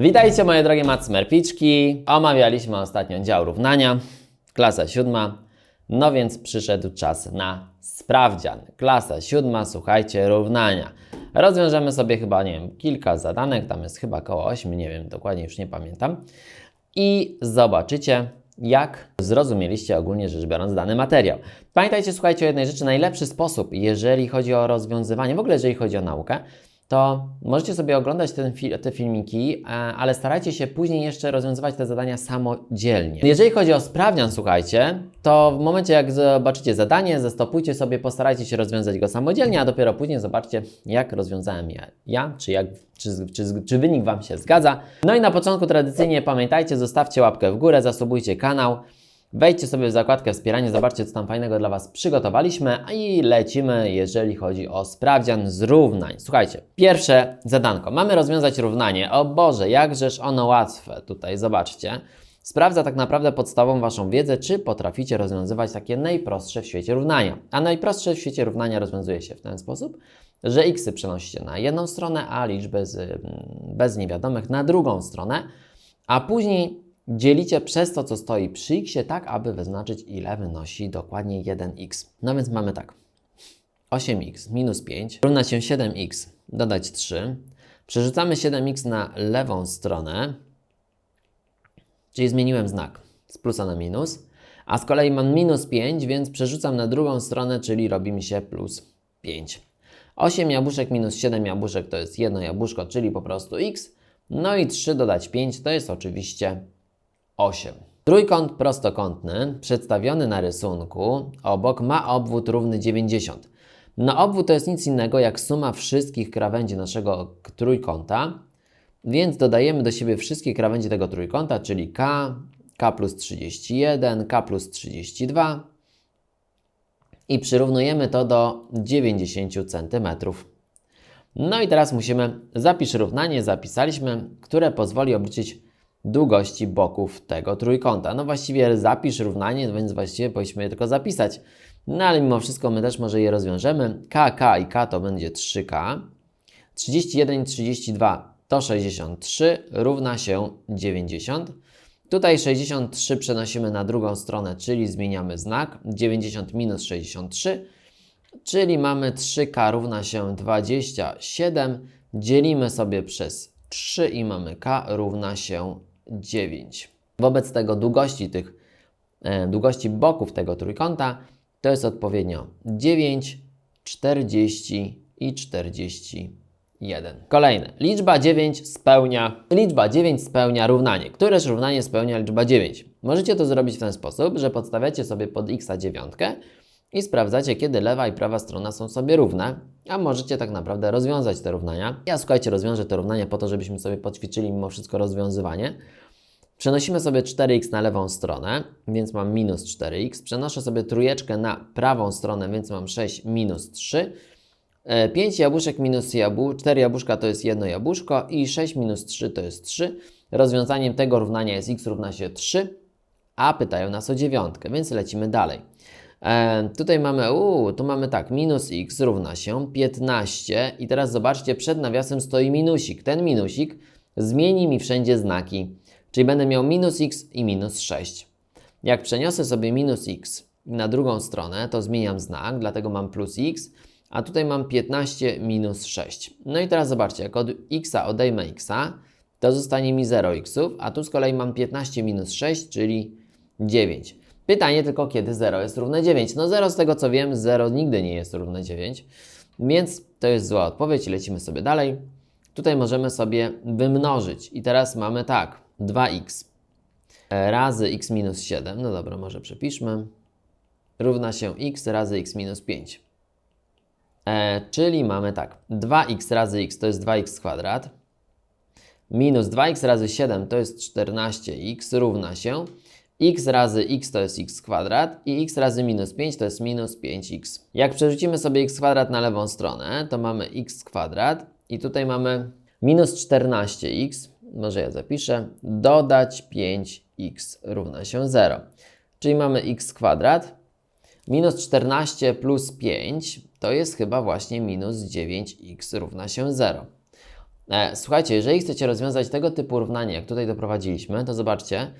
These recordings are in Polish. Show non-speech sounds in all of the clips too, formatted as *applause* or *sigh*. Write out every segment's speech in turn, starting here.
Witajcie moje drogie macmerpiczki. Omawialiśmy ostatnio dział równania, klasa siódma. No więc przyszedł czas na sprawdzian. Klasa siódma, słuchajcie, równania. Rozwiążemy sobie chyba, nie wiem, kilka zadanek, tam jest chyba około 8, nie wiem, dokładnie już nie pamiętam. I zobaczycie, jak zrozumieliście ogólnie rzecz biorąc dany materiał. Pamiętajcie, słuchajcie o jednej rzeczy, najlepszy sposób, jeżeli chodzi o rozwiązywanie, w ogóle jeżeli chodzi o naukę, to możecie sobie oglądać ten te filmiki, e, ale starajcie się później jeszcze rozwiązywać te zadania samodzielnie. Jeżeli chodzi o sprawdzian, słuchajcie, to w momencie jak zobaczycie zadanie, zastopujcie sobie, postarajcie się rozwiązać go samodzielnie, a dopiero później zobaczcie, jak rozwiązałem ja, ja czy, jak, czy, czy, czy wynik Wam się zgadza. No i na początku tradycyjnie pamiętajcie, zostawcie łapkę w górę, zasubujcie kanał. Wejdźcie sobie w zakładkę wspieranie, zobaczcie co tam fajnego dla Was przygotowaliśmy a i lecimy, jeżeli chodzi o sprawdzian z równań. Słuchajcie, pierwsze zadanko. Mamy rozwiązać równanie. O Boże, jakżeż ono łatwe. Tutaj zobaczcie. Sprawdza tak naprawdę podstawową Waszą wiedzę, czy potraficie rozwiązywać takie najprostsze w świecie równania. A najprostsze w świecie równania rozwiązuje się w ten sposób, że xy przenosicie na jedną stronę, a liczby z, mm, bez niewiadomych na drugą stronę, a później dzielicie przez to, co stoi przy x, tak aby wyznaczyć, ile wynosi dokładnie 1x. No więc mamy tak. 8x minus 5 równa się 7x dodać 3. Przerzucamy 7x na lewą stronę, czyli zmieniłem znak z plusa na minus. A z kolei mam minus 5, więc przerzucam na drugą stronę, czyli robi mi się plus 5. 8 jabłuszek minus 7 jabłuszek to jest jedno jabłuszko, czyli po prostu x. No i 3 dodać 5 to jest oczywiście 8. Trójkąt prostokątny przedstawiony na rysunku obok ma obwód równy 90. No obwód to jest nic innego jak suma wszystkich krawędzi naszego trójkąta, więc dodajemy do siebie wszystkie krawędzie tego trójkąta, czyli k, k plus 31, k plus 32 i przyrównujemy to do 90 cm. No i teraz musimy zapisz równanie, zapisaliśmy, które pozwoli obliczyć długości boków tego trójkąta. No właściwie zapisz równanie, więc właściwie powinniśmy je tylko zapisać. No ale mimo wszystko my też może je rozwiążemy. K, K i K to będzie 3K. 31 i 32 to 63 równa się 90. Tutaj 63 przenosimy na drugą stronę, czyli zmieniamy znak. 90 minus 63, czyli mamy 3K równa się 27. Dzielimy sobie przez 3 i mamy K równa się 9. Wobec tego długości tych e, długości boków tego trójkąta to jest odpowiednio 9, 40 i 41. Kolejne. Liczba 9 spełnia liczba 9 spełnia równanie. Któreż równanie spełnia liczba 9? Możecie to zrobić w ten sposób, że podstawiacie sobie pod x dziewiątkę i sprawdzacie, kiedy lewa i prawa strona są sobie równe, a możecie tak naprawdę rozwiązać te równania. Ja słuchajcie, rozwiążę te równania po to, żebyśmy sobie poćwiczyli mimo wszystko rozwiązywanie. Przenosimy sobie 4x na lewą stronę, więc mam minus 4x. Przenoszę sobie trójeczkę na prawą stronę, więc mam 6 minus 3. 5 jabłuszek minus jabłu 4 jabłuszka to jest jedno jabłuszko i 6 minus 3 to jest 3. Rozwiązaniem tego równania jest x równa się 3, a pytają nas o dziewiątkę, więc lecimy dalej. E, tutaj mamy, uu, tu mamy tak, minus x równa się 15 i teraz zobaczcie, przed nawiasem stoi minusik. Ten minusik zmieni mi wszędzie znaki, czyli będę miał minus x i minus 6. Jak przeniosę sobie minus x na drugą stronę, to zmieniam znak, dlatego mam plus x, a tutaj mam 15 minus 6. No i teraz zobaczcie, jak od x odejmę x, to zostanie mi 0 xów, a tu z kolei mam 15 minus 6, czyli 9. Pytanie tylko, kiedy 0 jest równe 9. No 0 z tego co wiem, 0 nigdy nie jest równe 9, więc to jest zła odpowiedź. Lecimy sobie dalej. Tutaj możemy sobie wymnożyć i teraz mamy tak, 2x razy x minus 7, no dobra, może przepiszmy, równa się x razy x minus 5. E, czyli mamy tak, 2x razy x to jest 2x kwadrat, minus 2x razy 7 to jest 14x równa się x razy x to jest x kwadrat i x razy minus 5 to jest minus 5x. Jak przerzucimy sobie x kwadrat na lewą stronę, to mamy x kwadrat i tutaj mamy minus 14x, może ja zapiszę, dodać 5x równa się 0. Czyli mamy x kwadrat minus 14 plus 5 to jest chyba właśnie minus 9x równa się 0. E, słuchajcie, jeżeli chcecie rozwiązać tego typu równanie, jak tutaj doprowadziliśmy, to zobaczcie,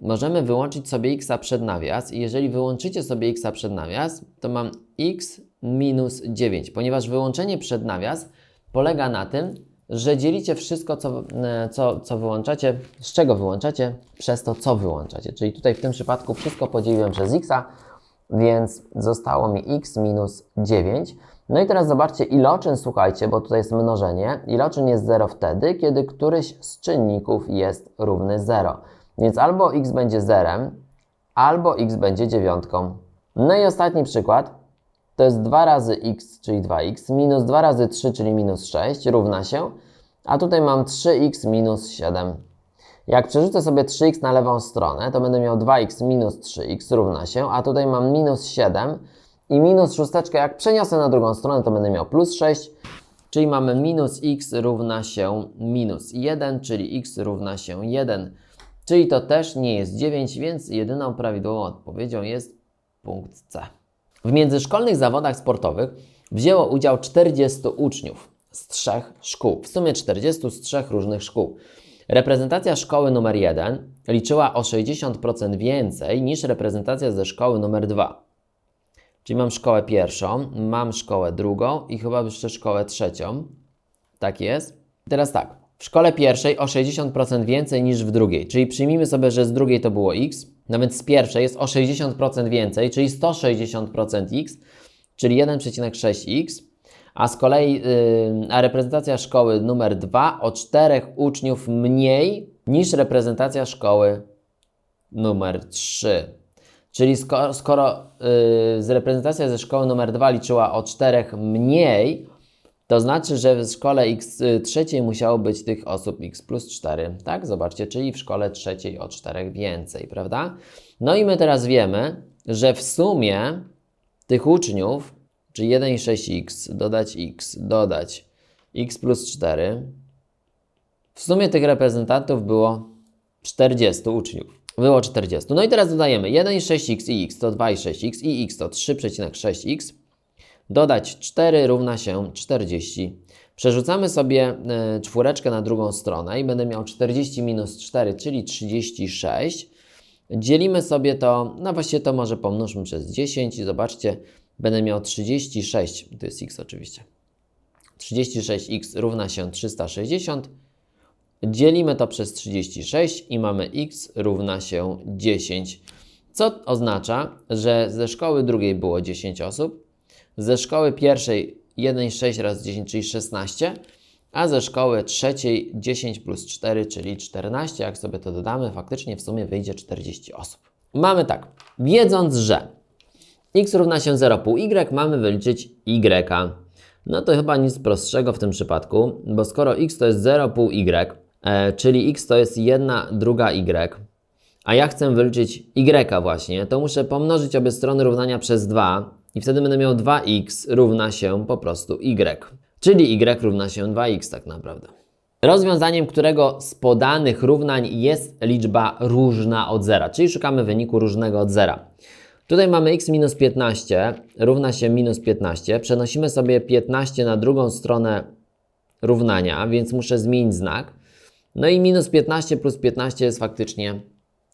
możemy wyłączyć sobie x przed nawias i jeżeli wyłączycie sobie x przed nawias, to mam x minus 9, ponieważ wyłączenie przed nawias polega na tym, że dzielicie wszystko, co, e, co, co wyłączacie, z czego wyłączacie, przez to, co wyłączacie. Czyli tutaj w tym przypadku wszystko podzieliłem przez x, więc zostało mi x minus 9. No i teraz zobaczcie, iloczyn, słuchajcie, bo tutaj jest mnożenie. Iloczyn jest 0 wtedy, kiedy któryś z czynników jest równy 0. Więc albo x będzie zerem, albo x będzie dziewiątką. No i ostatni przykład. To jest 2 razy x, czyli 2x, minus 2 razy 3, czyli minus 6, równa się. A tutaj mam 3x minus 7. Jak przerzucę sobie 3x na lewą stronę, to będę miał 2x minus 3x równa się, a tutaj mam minus 7 i minus szósteczkę, jak przeniosę na drugą stronę, to będę miał plus 6, czyli mamy minus x równa się minus 1, czyli x równa się 1. Czyli to też nie jest 9, więc jedyną prawidłową odpowiedzią jest punkt C. W międzyszkolnych zawodach sportowych wzięło udział 40 uczniów z trzech szkół, w sumie 40 z trzech różnych szkół. Reprezentacja szkoły numer 1 liczyła o 60% więcej niż reprezentacja ze szkoły numer 2. Czyli mam szkołę pierwszą, mam szkołę drugą i chyba jeszcze szkołę trzecią. Tak jest. Teraz tak. W szkole pierwszej o 60% więcej niż w drugiej. Czyli przyjmijmy sobie, że z drugiej to było x, no więc z pierwszej jest o 60% więcej, czyli 160% x, czyli 1,6x. A z kolei yy, a reprezentacja szkoły numer 2 o 4 uczniów mniej niż reprezentacja szkoły numer 3. Czyli skoro, skoro yy, reprezentacja ze szkoły numer 2 liczyła o 4 mniej, to znaczy, że w szkole x y, trzeciej musiało być tych osób x plus 4, tak? Zobaczcie, czyli w szkole trzeciej o 4 więcej, prawda? No i my teraz wiemy, że w sumie tych uczniów, czyli 1 i 6x, dodać x, dodać x plus 4, w sumie tych reprezentantów było 40 uczniów. Było 40. No i teraz dodajemy 1 i 6x i x to 2 i 6x i x to 3,6x Dodać 4 równa się 40. Przerzucamy sobie e, czwóreczkę na drugą stronę i będę miał 40 minus 4, czyli 36. Dzielimy sobie to, no właściwie to może pomnóżmy przez 10 i zobaczcie, będę miał 36, to jest x oczywiście. 36x równa się 360. Dzielimy to przez 36 i mamy x równa się 10. Co oznacza, że ze szkoły drugiej było 10 osób, ze szkoły pierwszej 1,6 razy 10, czyli 16, a ze szkoły trzeciej 10 plus 4, czyli 14. Jak sobie to dodamy, faktycznie w sumie wyjdzie 40 osób. Mamy tak, wiedząc, że x równa się 0,5y, mamy wyliczyć y. No to chyba nic prostszego w tym przypadku, bo skoro x to jest 0,5y, e, czyli x to jest 1 druga y, a ja chcę wyliczyć y właśnie, to muszę pomnożyć obie strony równania przez 2, i wtedy będę miał 2x równa się po prostu y. Czyli y równa się 2x tak naprawdę. Rozwiązaniem którego z podanych równań jest liczba różna od zera, czyli szukamy wyniku różnego od zera. Tutaj mamy x minus 15 równa się minus 15. Przenosimy sobie 15 na drugą stronę równania, więc muszę zmienić znak. No i minus 15 plus 15 jest faktycznie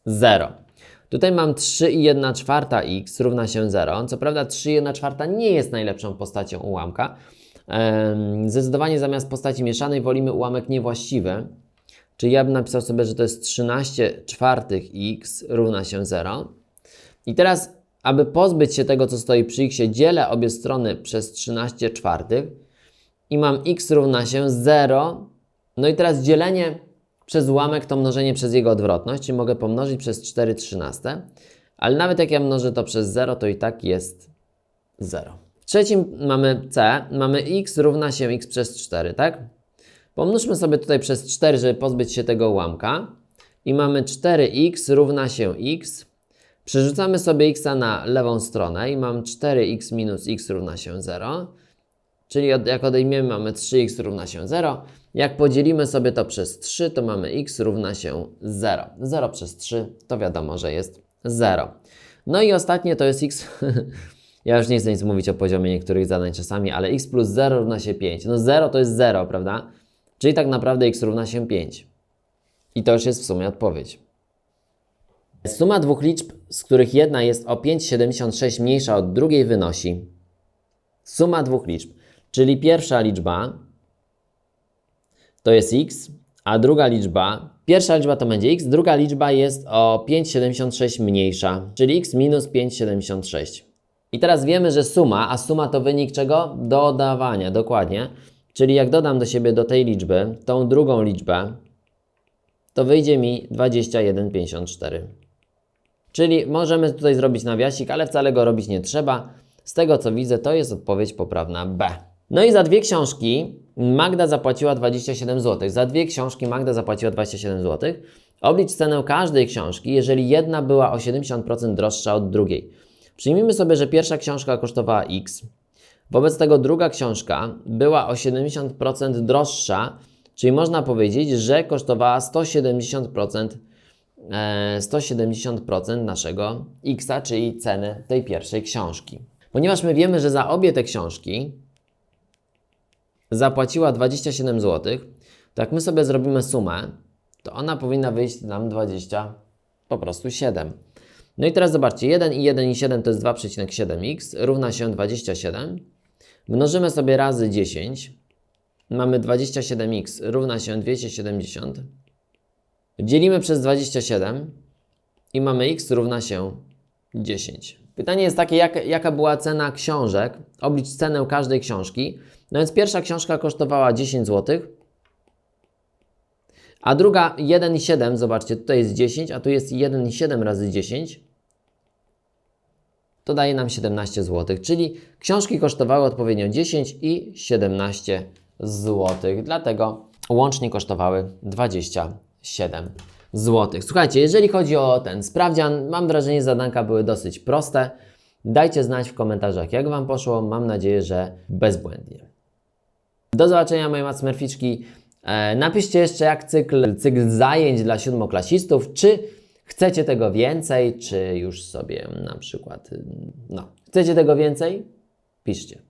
0. Tutaj mam 3 i 1 czwarta x równa się 0. Co prawda 3 i 1 czwarta nie jest najlepszą postacią ułamka. Zdecydowanie zamiast postaci mieszanej wolimy ułamek niewłaściwy. Czyli ja bym napisał sobie, że to jest 13 czwartych x równa się 0. I teraz, aby pozbyć się tego, co stoi przy x, dzielę obie strony przez 13 czwartych i mam x równa się 0. No i teraz dzielenie przez ułamek to mnożenie przez jego odwrotność, czyli mogę pomnożyć przez 4 trzynaste, ale nawet jak ja mnożę to przez 0, to i tak jest 0. W trzecim mamy c, mamy x równa się x przez 4, tak? Pomnóżmy sobie tutaj przez 4, żeby pozbyć się tego ułamka. I mamy 4x równa się x. Przerzucamy sobie x na lewą stronę i mam 4x minus x równa się 0. Czyli jak odejmiemy, mamy 3x równa się 0. Jak podzielimy sobie to przez 3, to mamy x równa się 0. 0 przez 3 to wiadomo, że jest 0. No i ostatnie to jest x. *laughs* ja już nie chcę nic mówić o poziomie niektórych zadań czasami, ale x plus 0 równa się 5. No 0 to jest 0, prawda? Czyli tak naprawdę x równa się 5. I to już jest w sumie odpowiedź. Suma dwóch liczb, z których jedna jest o 5,76 mniejsza od drugiej wynosi suma dwóch liczb, czyli pierwsza liczba to jest x, a druga liczba, pierwsza liczba to będzie x, druga liczba jest o 5,76 mniejsza, czyli x minus 5,76. I teraz wiemy, że suma, a suma to wynik czego? Dodawania, dokładnie. Czyli jak dodam do siebie do tej liczby tą drugą liczbę, to wyjdzie mi 21,54. Czyli możemy tutaj zrobić nawiasik, ale wcale go robić nie trzeba. Z tego co widzę, to jest odpowiedź poprawna B. No i za dwie książki Magda zapłaciła 27 zł. Za dwie książki Magda zapłaciła 27 zł. Oblicz cenę każdej książki, jeżeli jedna była o 70% droższa od drugiej. Przyjmijmy sobie, że pierwsza książka kosztowała X. Wobec tego druga książka była o 70% droższa, czyli można powiedzieć, że kosztowała 170% e, 170% naszego X, czyli ceny tej pierwszej książki. Ponieważ my wiemy, że za obie te książki zapłaciła 27 zł, to jak my sobie zrobimy sumę, to ona powinna wyjść nam 20 po prostu 7. No i teraz zobaczcie, 1 i 1 i 7 to jest 2,7x równa się 27. Mnożymy sobie razy 10. Mamy 27x równa się 270. Dzielimy przez 27 i mamy x równa się 10. Pytanie jest takie, jak, jaka była cena książek? Oblicz cenę każdej książki. No więc pierwsza książka kosztowała 10 zł, a druga 1,7, zobaczcie, tutaj jest 10, a tu jest 1,7 razy 10. To daje nam 17 zł, czyli książki kosztowały odpowiednio 10 i 17 zł. Dlatego łącznie kosztowały 27 zł. Słuchajcie, jeżeli chodzi o ten sprawdzian, mam wrażenie, że zadanka były dosyć proste. Dajcie znać w komentarzach, jak Wam poszło. Mam nadzieję, że bezbłędnie. Do zobaczenia, moje macmerficzki. E, napiszcie jeszcze, jak cykl, cykl zajęć dla siódmoklasistów. Czy chcecie tego więcej, czy już sobie na przykład, no, chcecie tego więcej? Piszcie.